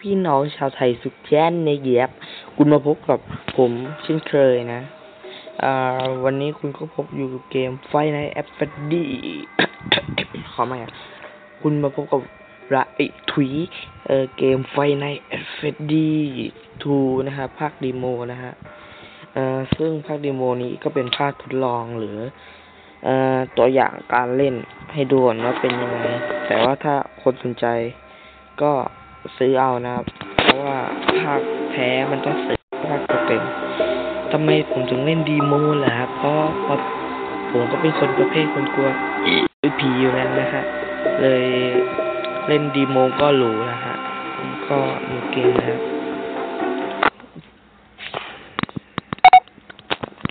พี่น้องชาวไทยสุขแจ้นในเย็บคุณมาพบกับผมเช่นเคยนะ อ่า วันนี้คุณก็พบอยู่กับเกมไฟในแอปเปิลดีขอไมาอะคุณมาพบกับระไอถุย เออเกมไฟในแอปเปิลดีทูนะฮะภาคดีโมนะฮะ เอ่อ ซึ่งภาคดีโมนี้ก็เป็นภาคทดลองหรือ เอ่อ ตัวอย่างการเล่นให้ดูก่อนว่าเป็นยังไง แต่ว่าถ้าคนสนใจก็ ซื้อเอานะครับ เพราะว่าภาคแท้มันต้องซื้อภาคเต็มทำไมผมถึงเล่นดีโมล่ะครับเพราะเพราะผมก็เป็นคนประเภทคนกลัวผีอยู่แล้วนะฮะเลยเล่นดีโมก็หรูนะฮะ ก็มีเกมนะครับ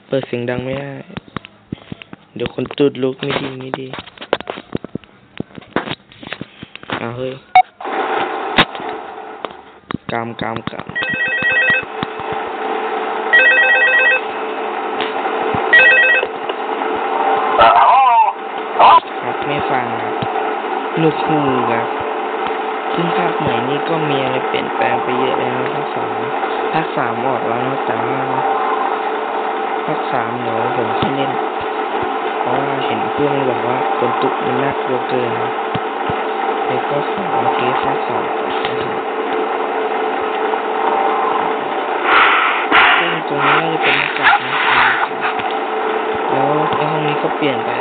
เปิดเสียงดังไม่ได้ เดี๋ยวคนตูดลุกไม่ดีไม่ดีเอาเฮ้ย กามกามกามครับไม่ฟังครับลูกคู่ครับซึ่งภาคใหม่นี้ก็มีอะไรเปลี่ยนแปลงไปเยอะเลยนะภาคสองภาคสามออกแล้วนะแต่ว่าภาคสามเดี๋ยวผมค่เล่นเพราะว่าเห็นเพื่อนบอกว่าคนตุกมันน่ากลัวเกินเลยก็ขอมาเกสภาคสองนะครับ เปลี่ยนไป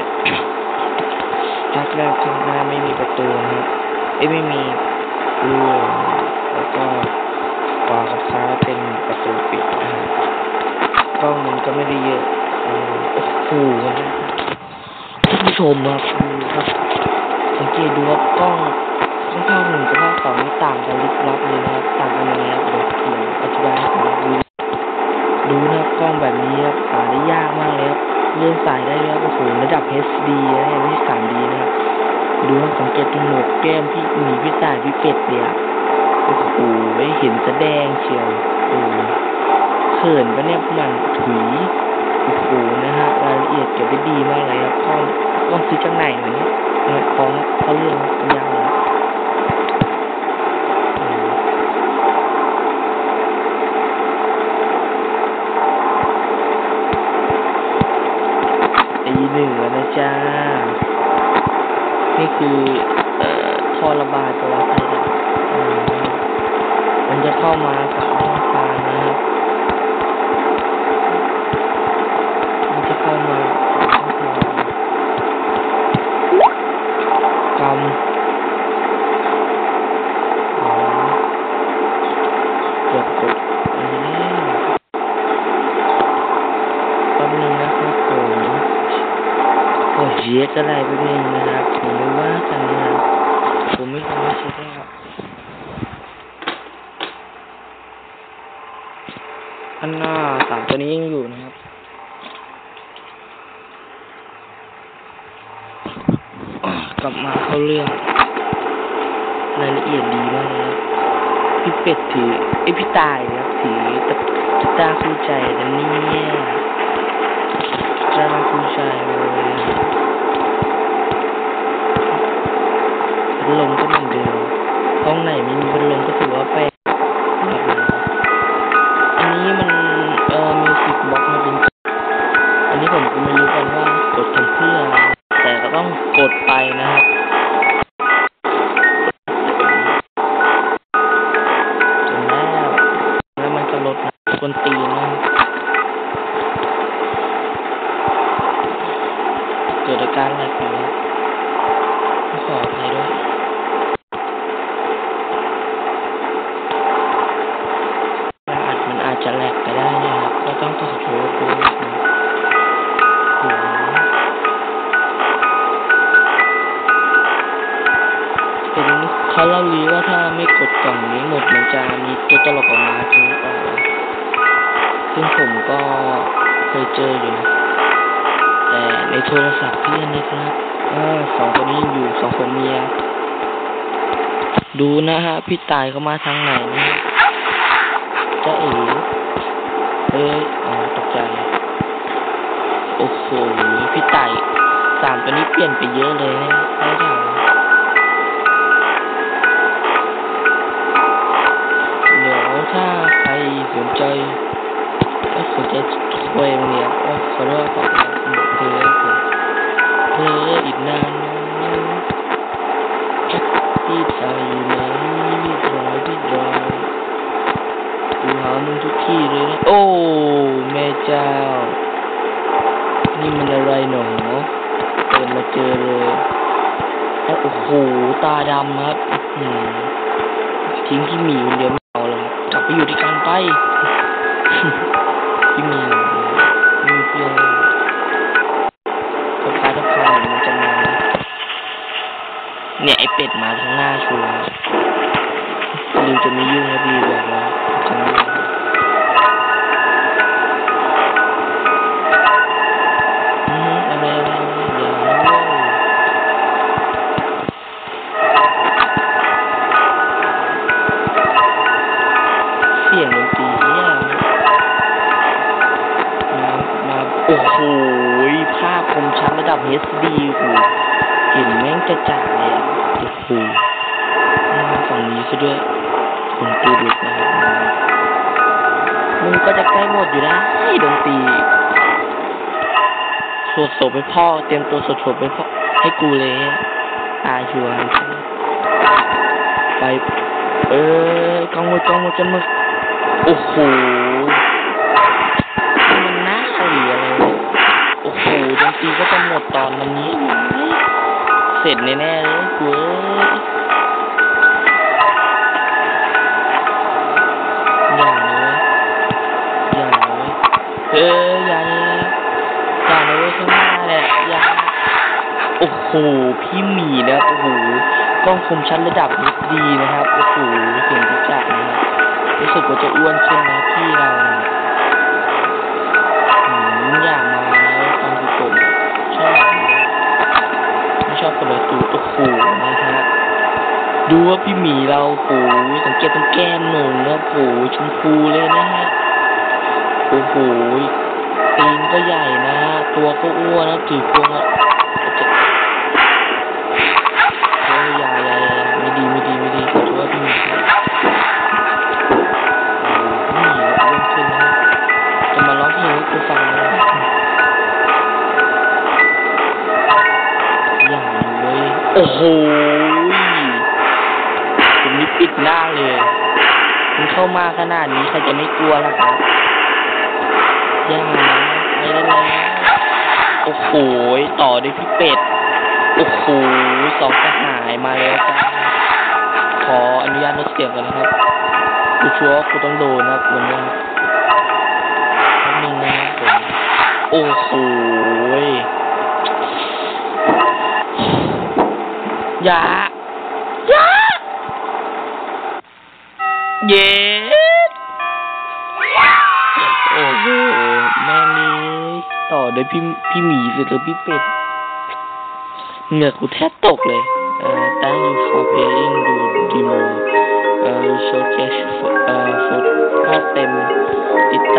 ภาคแรกข้างหน้าไม่มีประตูนะครับเอ้ยไม่มีรูแล้วก็ขวากับซ้ายเป็นประตูปิดนะฮะกล้องมันก็ไม่ได้เยอะโอ้โหนะท่านผู้ชมครับดูครับสังเกตดูว่ากล้องข้างภาคหนึ่งกับภาคสองนี่ต่างกันลิบลับเลยนะครับต่างกันยังไงครับเดี๋ยวเดี๋ยวอธิบายให้ฟังดูดูนะกล้องแบบนี้ครับหาได้ยากมากเลยครับเลื่อนสาย HD นะยังไม่ใช่ 3D นะครับดูครับสังเกตตรงหนกแก้มพี่หมีพี่ตายพี่เป็ดเนี่ยโอ้โหเห็นแสดงเชียวโอ้โหเขินปะเนี่ยมันถุยโอ้โหนะฮะรายละเอียดเก็บได้ดีมากเลยครับข้องต้องซื้อจากไหนวะเนี่ยเงินของเขาเรื่องยาเหรอโอ้โห ตีหนึ่งแล้วนะจ้า นี่ คือเอ่อท่อระบายตัวไฟดับอืมมันจะเข้ามาสามช่องทานะครับ มันจะเข้ามาส่องทากำอ๋อเกือบกด โอ้ยเยอะได้ไปนึงนะครับ ผมไม่ว่ากันนะครับผมไม่ทำไม่ใช่ได้ครับอันหน้าสามตัวนี้ยังอยู่นะครับกลับมาเข้าเรื่องรายละเอียดดีมากเลยครับพี่เป็ดถือไอพี่ตายครับถือตะกีตาร์คู่ใจนะเนี่ยตาคู่ กาการอะไรขึ้นครับขออภัยด้วยอาจมันอาจจะแหลกไปได้นะครับ ก็ต้องขอโทษด้วยนะเห็นเขาเล่าลือว่าถ้าไม่กดกล่องนี้หมดมันจะมีตัวตลกออกมาจริงเปล่าซึ่งผมก็เคยเจออยู่นะ แต่ในโทรศัพท์เพื่อนนะครับอสองตัวนี้อยู่สองคนเมีย ดูนะฮะ พี่ตายเขามาทางไหนนะจะเอ๋เอ้ยอ๋อตกใจ โอ้โหพี่ตายสามตัวนี้เปลี่ยนไปเยอะเลยนะ กูหามึงทุกที่เลยนะโอ้ แม่เจ้า นี่มันอะไรหนอเปิดมาเจอเลยแล้วโอ้โห ตาดำครับทิ้งพี่หมีคนเดียวไม่เอาเลยกลับไปอยู่ที่กันไปพี่หมีมีเพื่อนสภาสภาเดี๋ยวมันจะมาเนี่ยไอเป็ดมาทางหน้าชัวร์ลิวจะไม่ยุ่งนะพี่บอกแล้วจะไม่ยุ่งอืมอะไรอะไรอะไรอย่า เสียงดนตรีเนี่ยมามาโอ้โหภาพคมชัดระดับ HD โอ้โหเห็นแม่งจะจัดเลยอะโอ้โหมาฝั่งนี้ซะด้วย คนตูดุกนะครับมึงก็จะใกล้หมดอยู่นะให้ดนตรีสวดศพไปพ่อ เตรียมตัวสวดศพไปพ่อให้กูเลยอะตาชัวไป เออกองหมดกองหมดจนมึงโอ้โหมันน่าเหลือเลยโอ้โหดนตรีก็จะหมดตอนวันนี้ เสร็จแน่ๆเลยกู พี่หมีนะครับโอ้โหกล้องคมชัดระดับ HD นะครับ โอ้โหเสียงพิจักนะครับรู้สึกว่าจะอ้วนขึ้นนะพี่เราเนี่ยหืมอย่ามานะตอนที่ผมชอบไม่ชอบคนละตูโอ้โหนะฮะดูว่าพี่หมีเราโอ้โหสังเกตตรงแก้มหนุ่มนะโอ้โหชมพูเลยนะฮะโอ้โหตีนก็ใหญ่นะ ตัวก็อ้วนนะถือพวงอะู้ฟังอย่าเลยโอ้โหผมนี่ปิดหน้าเลย มันเข้ามาขนาดนี้ใครจะไม่กลัวล่ะครับย่านะไม่ได้แล้วโอ้โหต่อด้วยพี่เป็ด โอ้โหสองสหายมาแล้วจ้าขออนุญาตลดเสียงกันนะครับกูชัวร์ว่ากูต้องโดนนะครับวันนี้ โอ้โหยายาเย็ดโอ้โหแม่นี่ต่อโดยพี่พี่หมีเสร็จแล้วพี่เป็ดเหงื่อกูแทบตกเลยเอ่อ thank you for playing the demo เอ่อ showcase for เอ่อ for ภาพเต็ม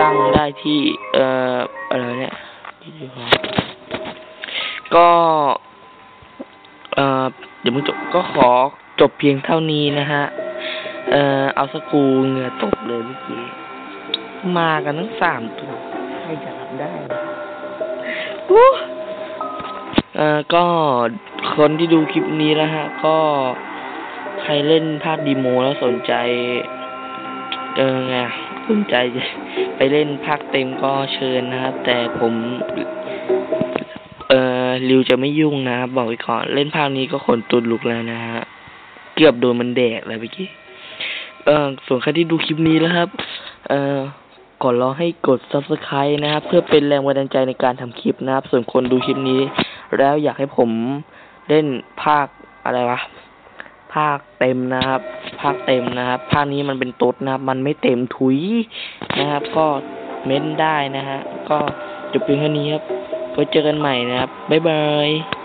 ตั้งได้ที่เอ่ออะไรเนี่ยก็เอ่อเดี๋ยวมึงจบก็ขอจบเพียงเท่านี้นะฮะ เอ่อเอาสกูเหงื่อตกเลยเมื่อกี้มากันทั้งสามตัวใครจะรับได้โอ้เอ่อก็คนที่ดูคลิปนี้นะฮะ ก็ใครเล่นภาคดีโมแล้วสนใจ เออไง สนใจจะไปเล่นภาคเต็มก็เชิญนะครับ แต่ผมเอ่อริวจะไม่ยุ่งนะครับบอกไว้ก่อน เล่นภาคนี้ก็ขนตุดลุกแล้วนะฮะเกือบโดนมันแดกเลยเมื่อกี้เออส่วนใครที่ดูคลิปนี้แล้วครับ เอ่อก่อนรอให้กด subscribe นะครับ เพื่อเป็นแรงบันดาลใจในการทำคลิปนะครับ ส่วนคนดูคลิปนี้ แล้วอยากให้ผมเล่นภาคอะไรวะ ภาคเต็มนะครับ ภาคเต็มนะครับ ภาคนี้มันเป็นตุ๊ดนะครับ มันไม่เต็มถุยนะครับ ก็เม้นได้นะฮะ ก็จบเพียงแค่นี้ครับไว้เจอกันใหม่นะครับ บ๊ายบาย